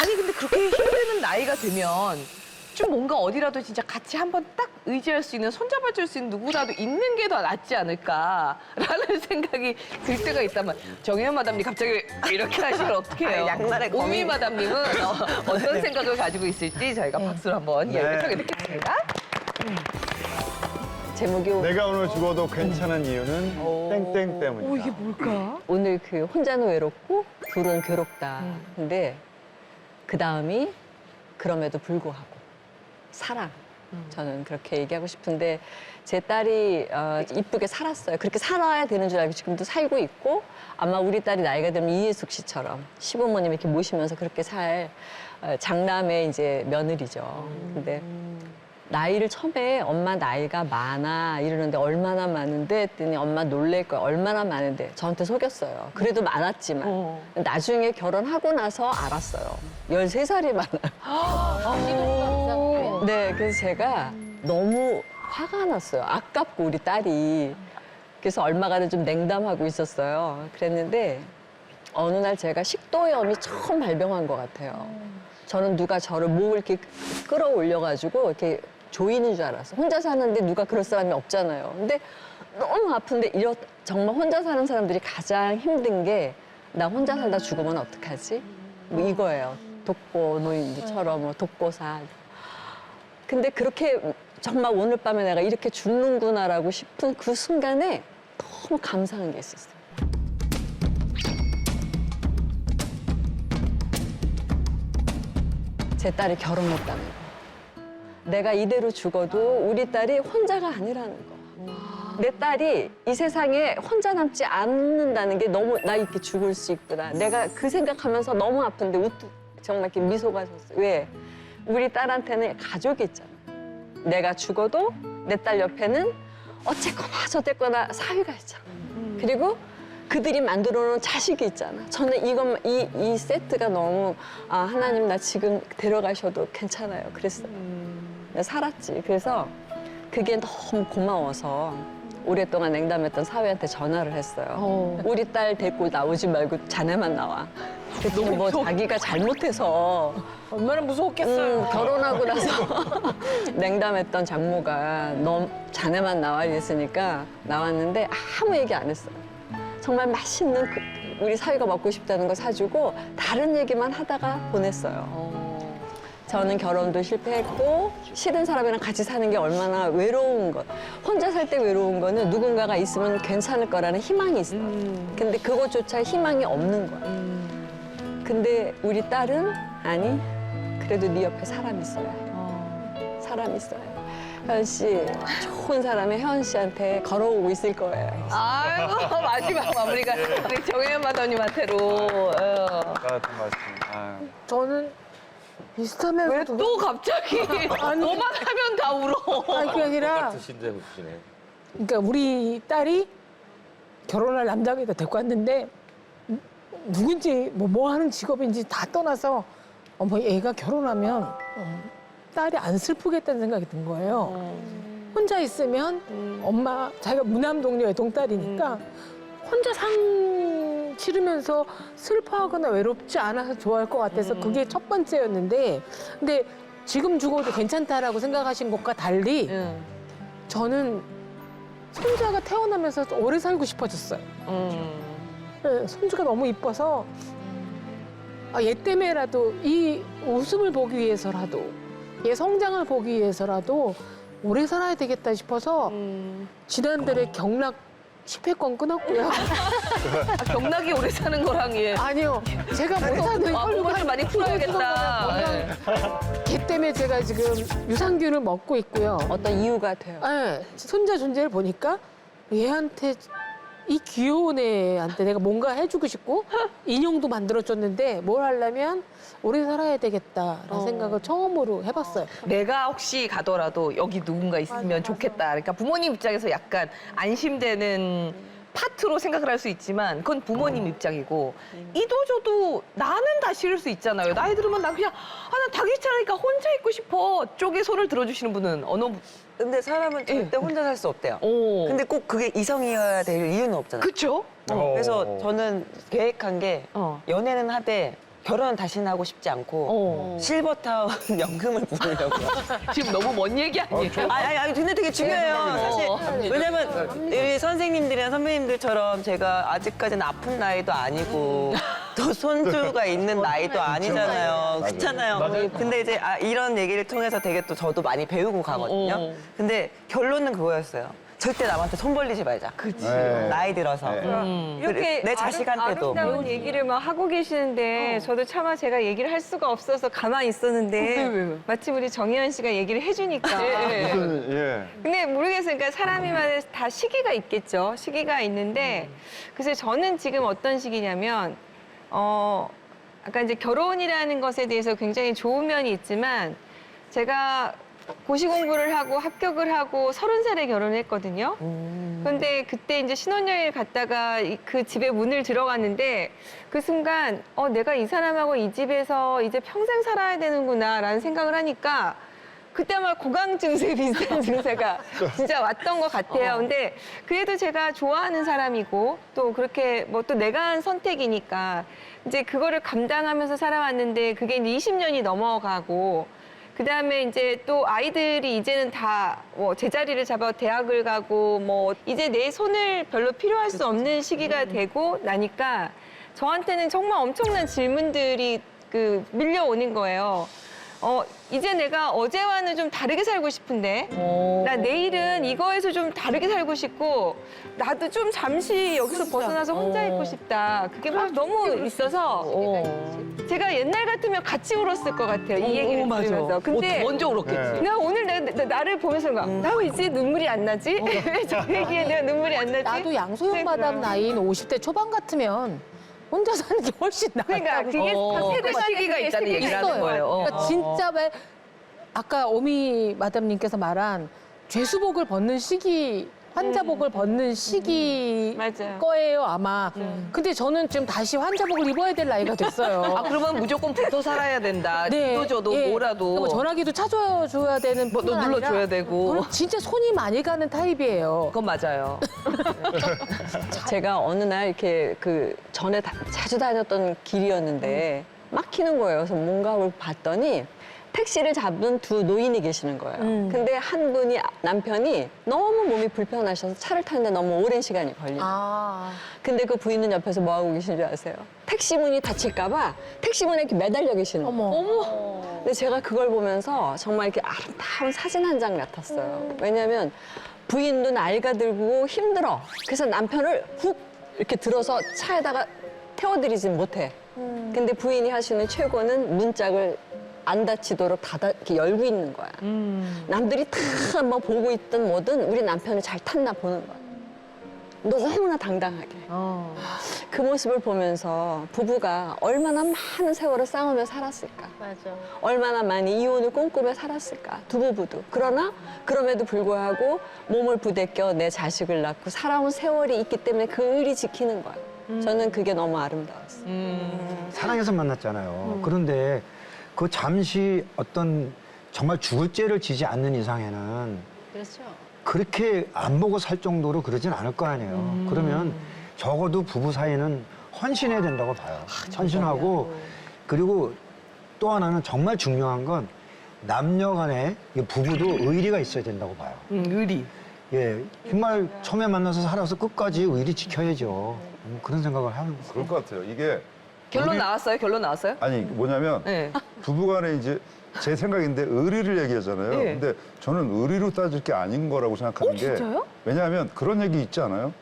아니 근데 그렇게 힘드는 나이가 되면 좀 뭔가 어디라도 진짜 같이 한번 딱 의지할 수 있는 손잡아 줄 수 있는 누구라도 있는 게 더 낫지 않을까라는 생각이 들 때가 있다면 정혜연 마담님 갑자기 이렇게 하시면 어떡해요? 아, 양날의 검이. 우미 마담님은 어, 떤 생각을 가지고 있을지 저희가 박수를 한번 네. 이야기를 듣겠습니다. 제목이 내가 오늘 죽어도 괜찮은 이유는 땡땡 때문이다. 오 이게 뭘까? 오늘 그 혼자는 외롭고 둘은 괴롭다. 음. 근데 그 다음이 그럼에도 불구하고 사랑. 음. 저는 그렇게 얘기하고 싶은데 제 딸이 어, 이쁘게 살았어요. 그렇게 살아야 되는 줄 알고 지금도 살고 있고 아마 우리 딸이 나이가 들면 이해숙 씨처럼 시부모님 이렇게 모시면서 그렇게 살 어, 장남의 이제 며느리죠. 근데 나이를 처음에 엄마 나이가 많아 이러는데 얼마나 많은데 했더니 엄마 놀랄 거야. 얼마나 많은데. 저한테 속였어요. 그래도 많았지만. 어. 나중에 결혼하고 나서 알았어요. 13살이 많아요. 네 그래서 제가 너무 화가 났어요. 아깝고 우리 딸이. 그래서 얼마간은 좀 냉담하고 있었어요. 그랬는데 어느 날 제가 식도염이 처음 발병한 것 같아요. 저는 누가 저를 목을 이렇게 끌어올려가지고 이렇게 조이는 줄 알았어. 혼자 사는데 누가 그럴 사람이 없잖아요. 근데 너무 아픈데 이렇 정말 혼자 사는 사람들이 가장 힘든 게 나 혼자 살다 죽으면 어떡하지? 뭐 이거예요. 독거 노인처럼 뭐 독고사. 근데 그렇게 정말 오늘 밤에 내가 이렇게 죽는구나라고 싶은 그 순간에 너무 감사한 게 있었어요. 제 딸이 결혼했다는 거. 내가 이대로 죽어도 우리 딸이 혼자가 아니라는 거. 내 딸이 이 세상에 혼자 남지 않는다는 게 너무 나 이렇게 죽을 수 있구나. 내가 그 생각하면서 너무 아픈데 우뚝 정말 이렇게 미소가 졌어요. 왜? 우리 딸한테는 가족이 있잖아. 내가 죽어도 내 딸 옆에는 어쨌거나 저쨌거나 사위가 있잖아. 그리고 그들이 만들어 놓은 자식이 있잖아. 저는 이것 이, 이 세트가 너무 아 하나님 나 지금 데려가셔도 괜찮아요. 그랬어요. 살았지. 그래서 그게 너무 고마워서 오랫동안 냉담했던 사위한테 전화를 했어요. 우리 딸 데리고 나오지 말고 자네만 나와. 그랬더니 뭐 자기가 잘못해서 얼마나 무서웠겠어요. 음, 결혼하고 나서 냉담했던 장모가 너 자네만 나와 이랬으니까 나왔는데 아무 얘기 안 했어요. 정말 맛있는 그, 우리 사위가 먹고 싶다는 거 사주고 다른 얘기만 하다가 보냈어요. 저는 결혼도 실패했고 싫은 사람이랑 같이 사는 게 얼마나 외로운 것. 혼자 살 때 외로운 거는 누군가가 있으면 괜찮을 거라는 희망이 있어. 음. 근데 그것조차 희망이 없는 거야. 근데 우리 딸은 아니 그래도 네 옆에 사람 있어요. 사람 있어요. 혜연 씨 좋은 사람이 혜연 씨한테 걸어오고 있을 거예요. 아이고 마지막 마무리가 우리 정혜연 마담님한테로. 어. 같은 말씀. 아유. 저는 비슷하면서도 왜또 갑자기 아니. 뭐만 하면 다 울어. 아니 그게 아니라 드신데 웃기네. 그러니까 우리 딸이 결혼할 남자가 데리고 왔는데 누군지 뭐, 뭐 하는 직업인지 다 떠나서 어머 애가 결혼하면 어, 딸이 안 슬프겠다는 생각이 든 거예요. 혼자 있으면 엄마 자기가 무남 동료 애동딸이니까 혼자 상 치르면서 슬퍼하거나 외롭지 않아서 좋아할 것 같아서 그게 첫 번째였는데 근데 지금 죽어도 괜찮다라고 생각하신 것과 달리 응. 저는 손자가 태어나면서 오래 살고 싶어졌어요. 음. 네, 손주가 너무 이뻐서 아, 얘 때문에라도 이 웃음을 보기 위해서라도 얘 성장을 보기 위해서라도 오래 살아야 되겠다 싶어서 음. 지난달에 경락 10회권 끊었고요. 아, 경락이 오래 사는 거랑 예. 아니요, 제가 못 사는 아, 걸 목을 좀 많이 풀어야겠다. 건강- 예. 걔 때문에 제가 지금 유산균을 먹고 있고요. 어떤 이유가 돼요. 네, 손자 존재를 보니까 얘한테 이 귀여운 애한테 내가 뭔가 해주고 싶고 인형도 만들어줬는데 뭘 하려면 오래 살아야 되겠다라는 어. 생각을 처음으로 해봤어요. 내가 혹시 가더라도 여기 누군가 있으면 좋겠다. 그러니까 부모님 입장에서 약간 안심되는 파트로 생각을 할 수 있지만 그건 부모님 입장이고 이도저도 나는 다 싫을 수 있잖아요. 나이 들으면 나 그냥 아, 난다 귀찮으니까 혼자 있고 싶어. 쪽에 손을 들어주시는 분은 어느 분? 근데 사람은 절대 혼자 살 수 없대요. 오. 근데 꼭 그게 이성이어야 될 이유는 없잖아요. 그쵸? 어. 그래서 저는 계획한 게 어. 연애는 하되 결혼 다시는 하고 싶지 않고 어. 실버타운 연금을 부르려고요. 지금 너무 먼 얘기 아니에요? 아니, 아니, 아니, 근데 되게 중요해요. 어. 사실. 왜냐면 우리 선생님들이나 선배님들처럼 제가 아직까지는 아픈 나이도 아니고 또 손주가 있는 나이도 아니잖아요. 그렇잖아요. 근데 이제 아, 이런 얘기를 통해서 되게 또 저도 많이 배우고 가거든요. 어. 근데 결론은 그거였어요. 절대 남한테 손 벌리지 말자. 네. 나이 들어서. 네. 음. 그래, 내 자식한테도. 아름다운 얘기를 막 하고 계시는데 저도 차마 제가 얘기를 할 수가 없어서 가만히 있었는데 왜, 왜, 왜? 마침 우리 정희연 씨가 얘기를 해주니까 예, 예. 무슨 예. 근데 모르겠어요. 그러니까 사람이마다 다 시기가 있겠죠. 시기가 있는데 그래서 저는 지금 어떤 시기냐면 어 아까 이제 결혼이라는 것에 대해서 굉장히 좋은 면이 있지만 제가 고시 공부를 하고 합격을 하고 서른 살에 결혼했거든요. 그런데 그때 이제 신혼여행을 갔다가 이- 그 집에 문을 들어갔는데 그 순간 어 내가 이 사람하고 이 집에서 이제 평생 살아야 되는구나라는 생각을 하니까 그때 아마 고강 증세 비슷한 증세가 진짜 왔던 것 같아요. 근데 그래도 제가 좋아하는 사람이고 또 그렇게 뭐 또 내가 한 선택이니까 이제 그거를 감당하면서 살아왔는데 그게 이제 20년이 넘어가고 그 다음에 이제 또 아이들이 이제는 다 뭐 제자리를 잡아 대학을 가고 뭐 이제 내 손을 별로 필요할 수 없는 시기가 되고 나니까 저한테는 정말 엄청난 질문들이 그 밀려오는 거예요. 어, 이제 내가 어제와는 좀 다르게 살고 싶은데 어. 나 내일은 이거에서 좀 다르게 살고 싶고 나도 좀 잠시 여기서 벗어나서 혼자 있고 싶다. 그게 막 너무 있어서 어. 제가 옛날 같으면 같이 울었을 것 같아요. 이 얘기를 어, 맞아. 들으면서. 근데 어, 먼저 울었겠지. 네. 내가 오늘 나, 나, 를 보면서 나왜 이제 눈물이 안 나지? 왜 저 얘기에 내가 눈물이 안 나지? 나도 양소영 네, 마담. 나이인 50대 초반 같으면 혼자 사는 게 훨씬 낫다고 그러니까 그게 어. 다 세대 그 시기가 있다는 얘기를 하는 있어요. 거예요. 어. 그러니까 진짜 왜 아까 오미 마담님께서 말한 죄수복을 벗는 시기 환자복을 벗는 시기 맞아요. 거예요 아마. 근데 저는 지금 다시 환자복을 입어야 될 나이가 됐어요. 아 그러면 무조건 붙어 살아야 된다. 뜯어줘도 예. 뭐라도. 뭐 전화기도 찾아줘야 되는 뭐 뿐만 눌러줘야 아니라 되고. 저는 진짜 손이 많이 가는 타입이에요. 그건 맞아요. 제가 어느 날 이렇게 그 전에 다- 자주 다녔던 길이었는데 막히는 거예요. 그래서 뭔가 를 봤더니 택시를 잡은 두 노인이 계시는 거예요. 근데 한 분이 남편이 너무 몸이 불편하셔서 차를 타는데 너무 오랜 시간이 걸리는. 아. 근데 그 부인은 옆에서 뭐 하고 계신 줄 아세요? 택시 문이 닫힐까 봐 택시 문에 이렇게 매달려 계시는 거예요. 어머. 근데 제가 그걸 보면서 정말 이렇게 아름다운 사진 한 장 같았어요. 왜냐하면 부인도 나이가 들고 힘들어. 그래서 남편을 훅 이렇게 들어서 차에다가 태워드리진 못해. 근데 부인이 하시는 최고는 문짝을 안 닫히도록 닫아 이렇게 열고 있는 거야. 남들이 다 뭐 보고 있든 뭐든 우리 남편이 잘 탔나 보는 거야. 너무나 당당하게. 어. 그 모습을 보면서 부부가 얼마나 많은 세월을 싸우며 살았을까. 맞아. 얼마나 많이 이혼을 꿈꾸며 살았을까. 두 부부도. 그러나 그럼에도 불구하고 몸을 부대껴 내 자식을 낳고 살아온 세월이 있기 때문에 그 의리 지키는 거야. 저는 그게 너무 아름다웠어요. 음. 사랑해서 만났잖아요. 그런데 그 잠시 어떤 정말 죽을 죄를 지지 않는 이상에는 그렇죠. 그렇게 안 보고 살 정도로 그러진 않을 거 아니에요. 그러면 적어도 부부 사이는 헌신해야 된다고 봐요. 헌신하고 그리고 또 하나는 정말 중요한 건 남녀 간에 이 부부도 의리가 있어야 된다고 봐요. 음, 의리. 예, 정말 처음에 만나서 살아서 끝까지 의리 지켜야죠. 음, 그런 생각을 하는 거예요. 그럴 것 같아요. 이게 결론 우리- 나왔어요? 결론 나왔어요? 아니 뭐냐면 네. 부부간에 이제 제 생각인데 의리를 얘기하잖아요. 네. 근데 저는 의리로 따질 게 아닌 거라고 생각하는 어, 게 진짜요? 왜냐하면 그런 얘기 있지 않아요?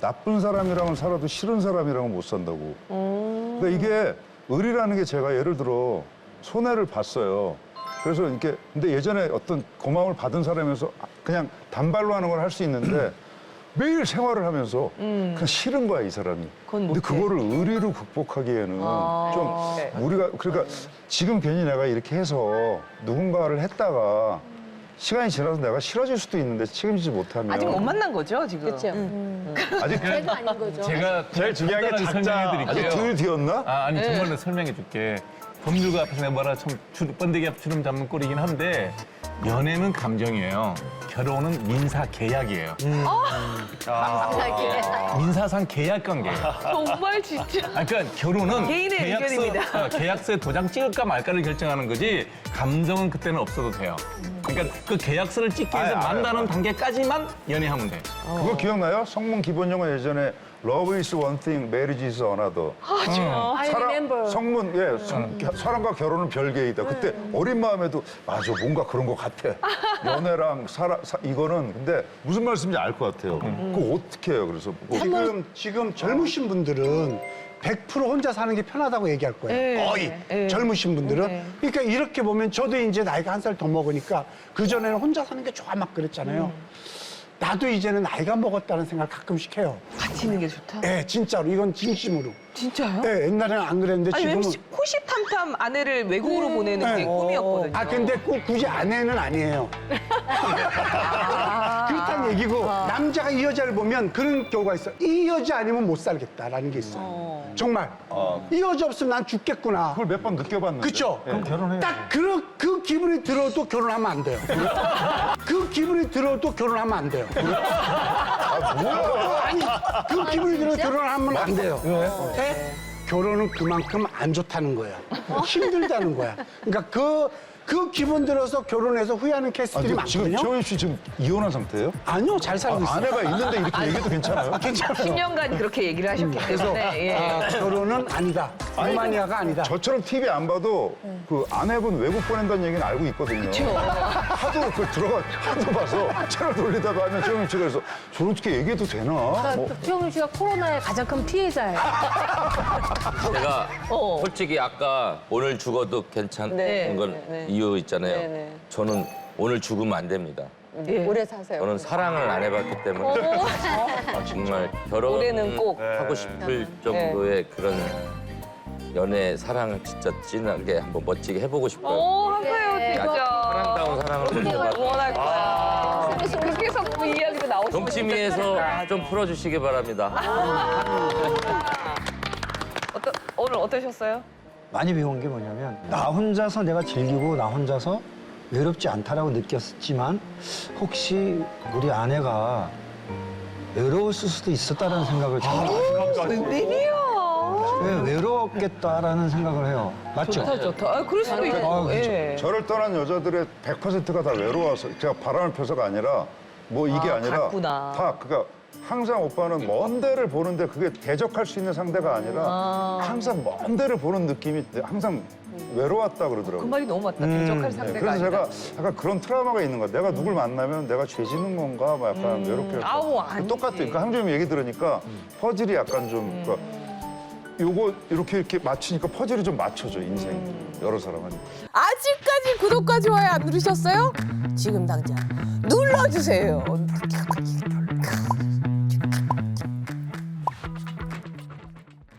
나쁜 사람이랑은 살아도 싫은 사람이랑은 못 산다고. 어. 그러니까 이게 의리라는 게 제가 예를 들어 손해를 봤어요. 그래서 이렇게 근데 예전에 어떤 고마움을 받은 사람이면서 그냥 단발로 하는 걸 할 수 있는데 매일 생활을 하면서 그냥 싫은 거야 이 사람이. 음. 그건 근데. 그거를 의리로 극복하기에는 아. 좀 우리가 그러니까 지금 괜히 내가 이렇게 해서 누군가를 했다가 시간이 지나서 내가 싫어질 수도 있는데 책임지지 못하면 아직 못 만난 거죠 지금? 그렇죠. 아직 제가 아닌 거죠. 제가 제일 중요한 게 작자 설명해 아직 드릴게요. 덜 뒤었나? 아, 아니 네. 정말로 설명해 줄게. 법률가 앞에서 내가 뭐라 좀 주, 번데기 앞 주름 잡는 꼴이긴 한데 연애는 감정이에요. 결혼은 민사 계약이에요. 아, 민사상 계약 관계예요. 정말 진짜. 아, 그러니까 결혼은 개인의 의견입니다. 어, 계약서에 도장 찍을까 말까를 결정하는 거지 감정은 그때는 없어도 돼요. 그러니까 그 계약서를 찍기 위해서 아, 알아요, 만나는 알아요. 단계까지만 연애하면 돼. 그거 기억나요? 성문 기본 용어 예전에 Love is one thing, marriage is another. I remember. 성문 예 성- 겨- 사랑과 결혼은 별개이다. 그때 어린 마음에도 맞아 뭔가 그런 것 같아. 연애랑 사랑 사- 이거는 근데 무슨 말씀인지 알 것 같아요. 그거 어떻게 해요? 그래서 뭐 지금 지금 젊으신 분들은 100% 혼자 사는 게 편하다고 얘기할 거예요. 거의 젊으신 분들은. 그러니까 이렇게 보면 저도 이제 나이가 한 살 더 먹으니까 그 전에는 혼자 사는 게 좋아 막 그랬잖아요. 나도 이제는 나이가 먹었다는 생각 가끔씩 해요. 같이 있는 게 좋다. 예, 진짜로 이건 진심으로. 진짜요? 예, 옛날에는 안 그랬는데 아니 지금은. 왠지 호시탐탐 아내를 외국으로 보내는 게 네. 꿈이었거든요. 아 근데 꼭 굳이 아내는 아니에요. 그 얘기고 남자가 이 여자를 보면 그런 경우가 있어. 이 여자 아니면 못 살겠다라는 게 있어요. 정말 이 여자 없으면 난 죽겠구나. 그걸 몇 번 느껴봤는데. 그쵸? 예. 결혼해. 딱 그, 그 기분이 들어도 결혼하면 안 돼요. 그 기분이 들어도 결혼하면 안 돼요. 아 뭐야? 아니, 그 기분이 들어도 결혼하면 안 돼요. 네? 결혼은 그만큼 안 좋다는 거야. 힘들다는 거야. 그러니까 그, 그 기분 들어서 결혼해서 후회하는 아, 케이스들이 근데 지금 많거든요. 최원 씨 지금 이혼한 상태예요? 아니요, 잘 살고 아, 있어요. 아내가 있는데 이렇게 얘기해도 괜찮아요? 아, 괜찮아요. 10년간 그렇게 얘기를 하셨기 그래서 때문에 예. 아, 결혼은 아니다. 루마니아가 아니다. 저처럼 TV 안 봐도 그 아내분 외국 보낸다는 얘기는 알고 있거든요. 하도 그 들어가 하도 봐서 채널 돌리다가 하면 최영민 씨가 그래서 저렇게 얘기해도 되나? 뭐 최영민 씨가 코로나의 가장 큰 피해자예요. 제가 어. 솔직히 아까 오늘 죽어도 괜찮은 네, 건 네, 네. 이유 있잖아요. 네, 네. 저는 오늘 죽으면 안 됩니다. 예. 오래 사세요. 저는 사랑을 안 해봤기 때문에 아, 정말 결혼 올해는 꼭. 하고 싶을 정도의 그런 연애 사랑을 진짜 진하게 한번 멋지게 해보고 싶어요. 오, 하세요, 진짜. 사랑다운 사랑을 못 해봤고 응원할 거야. 그렇게 해서 그 이야기도 나오시고. 동치미에서 좀 풀어주시기 바랍니다. 어떠, 오늘 어떠셨어요? 많이 배운 게 뭐냐면 나 혼자서 내가 즐기고 나 혼자서 외롭지 않다라고 느꼈지만 혹시 우리 아내가 외로웠을 수도 있었다라는 생각을 저는 웬일이야. 왜 외로웠겠다라는 생각을 해요. 맞죠? 좋다 좋다. 아, 그럴 수도 아, 있고. 그렇죠. 예. 저를 떠난 여자들의 100%가 다 외로워서 제가 바람을 펴서가 아니라 뭐 이게 아, 아, 니라 같구나. 다 그러니까 항상 오빠는 먼 데를 보는데 그게 대적할 수 있는 상대가 아니라 항상 먼 데를 보는 느낌이 항상 외로웠다 그 그러더라고요. 말이 너무 맞다. 음. 대적할 네, 상대가 그래서 아니라. 제가 약간 그런 트라우마가 있는 거야. 내가 누굴 만나면 내가 죄 짓는 건가, 막 약간 외롭게. 할까. 아우, 아니지. 똑같아. 그러니까 항정님 얘기 들으니까 퍼즐이 약간 좀, 그러니까 요거 이렇게 이렇게 맞추니까 퍼즐이 좀 맞춰져 인생 여러 사람한테. 아직까지 구독과 좋아요 안 누르셨어요? 지금 당장 눌러주세요.